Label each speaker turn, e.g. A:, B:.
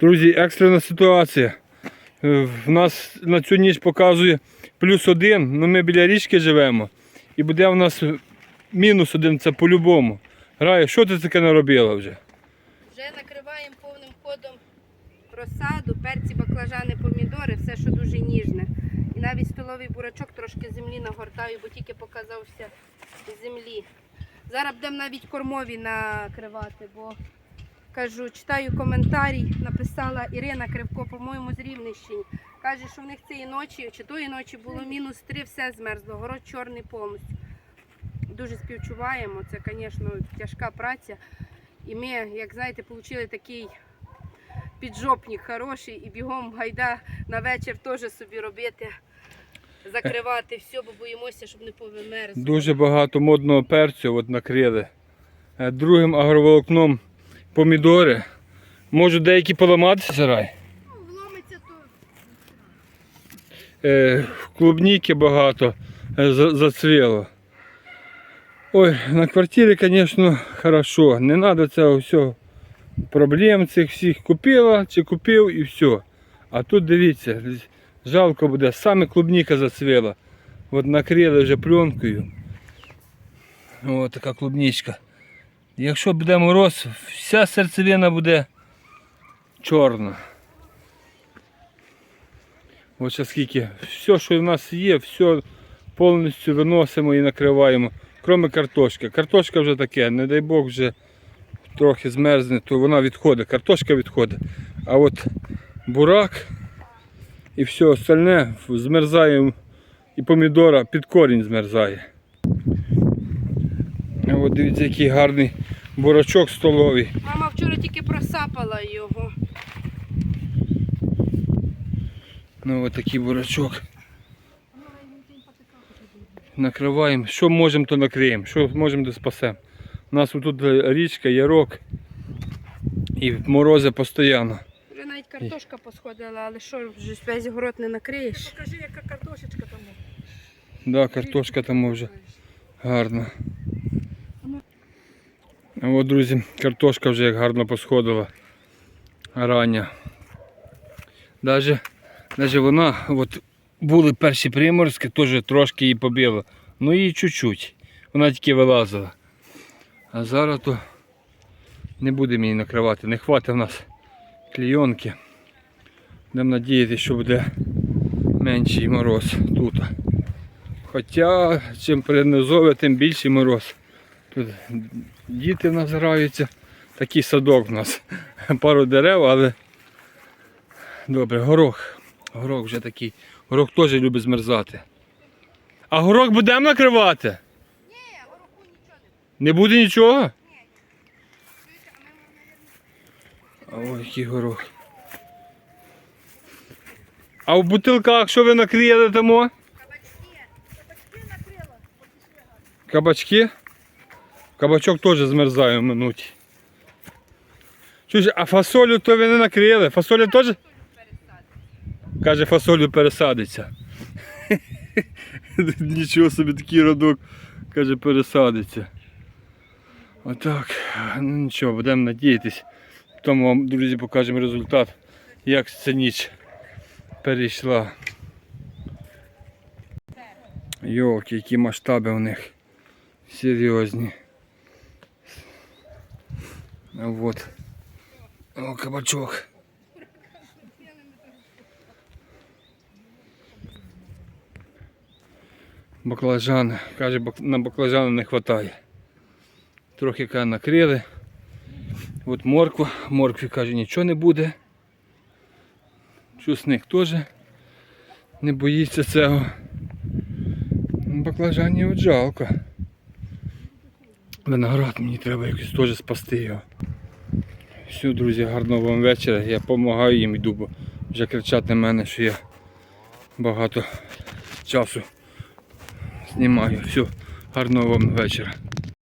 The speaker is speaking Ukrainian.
A: Друзі, екстрена ситуація. Е, В нас на цю ніч показує плюс один, ну ми біля річки живемо. І буде в нас мінус один, це по-любому. Грає, що ти таке наробила вже?
B: Вже накриваємо повним ходом розсаду, перці, баклажани, помідори, все, що дуже ніжне. І навіть столовий бурачок трошки землі нагортаю, бо тільки показався землі. Зараз будемо навіть кормові накривати, бо кажу, читаю коментарі, написала Ірина Кривко, по-моєму, з Рівненщини. Каже, що в них цієї ночі чи тої ночі було мінус 3, все змерзло, город чорний повністю. Дуже співчуваємо. Це, звісно, тяжка праця. І ми, як знаєте, отримали такий піджопник хороший і бігом гайда на вечір теж собі робити, закривати все, бо боїмося, щоб не повимерзло.
A: Дуже багато модного перцю от накрили. Е, Другим агроволокном помідори. Можуть деякі поламатися сарай. Е, клубніки багато е, зацвіло. Ой, на квартирі, звісно, хорошо. Не треба цього всього проблем цих всіх купила чи купив і все. А тут дивіться, жалко буде, саме клубніка зацвіла. От накрили вже пленкою. Ось така клубничка. Якщо буде мороз, вся серцевина буде чорна. Ось скільки. Все, що в нас є, все повністю виносимо і накриваємо. Кроме картошки. Картошка вже таке, не дай Бог вже трохи змерзне, то вона відходить. Картошка відходить. А от бурак і все остальне змерзає і помідора під корінь змерзає. А от дивіться, який гарний бурачок столовий.
B: Мама вчора тільки просапала його.
A: Ну от такий бурачок. Накриваємо. Що можемо, то накриємо. Що можемо, то спасемо. У нас тут річка, ярок. І морози постійно.
B: Вже навіть картошка посходила, але що, вже весь город не накриєш.
C: Покажи, яка картошечка там.
A: Да, картошка там вже гарна. А от, друзі, картошка вже як гарно посходила. Рання. Даже, даже вона, от були перші приморозки, теж трошки її побило. Ну її чуть-чуть. Вона тільки вилазила. А зараз то не будемо її накривати. Не хватить в нас клійонки. Будемо надіятися, що буде менший мороз тут. Хоча чим перенизовує, тим більший мороз. Тут діти в нас граються. Такий садок в нас. Пару дерев, але добре, горох. Горох вже такий. Горох теж любить змерзати. А горох будемо накривати?
B: Ні, гороху нічого
A: Не буде.
B: не
A: буде нічого?
B: А
A: ой, який горох. А в бутилках що ви накрили тому?
B: кабачки.
C: Кабачки накрила.
A: Кабачки? Кабачок теж змерзає в минуті. Чуєш, а фасолю то ви не накрили? Фасоля теж? Каже, фасолю пересадиться. Нічого собі такий родок. Каже, пересадиться. Отак. Ну нічого, будемо надіятись. Тому вам, друзі, покажемо результат, як ця ніч перейшла. Йолки, які масштаби у них. Серйозні. А от. О, кабачок. Баклажани. Каже, на баклажани не вистачає. Трохи каже, накрили. От морква. Моркві каже, нічого не буде. Чусник теж не боїться цього. Баклажанів от жалко. Виноград мені треба якось теж спасти його. Все, друзі, гарного вам вечора. Я допомагаю їм іду, бо вже кричать на мене, що я багато часу знімаю. Все, гарного вам вечора.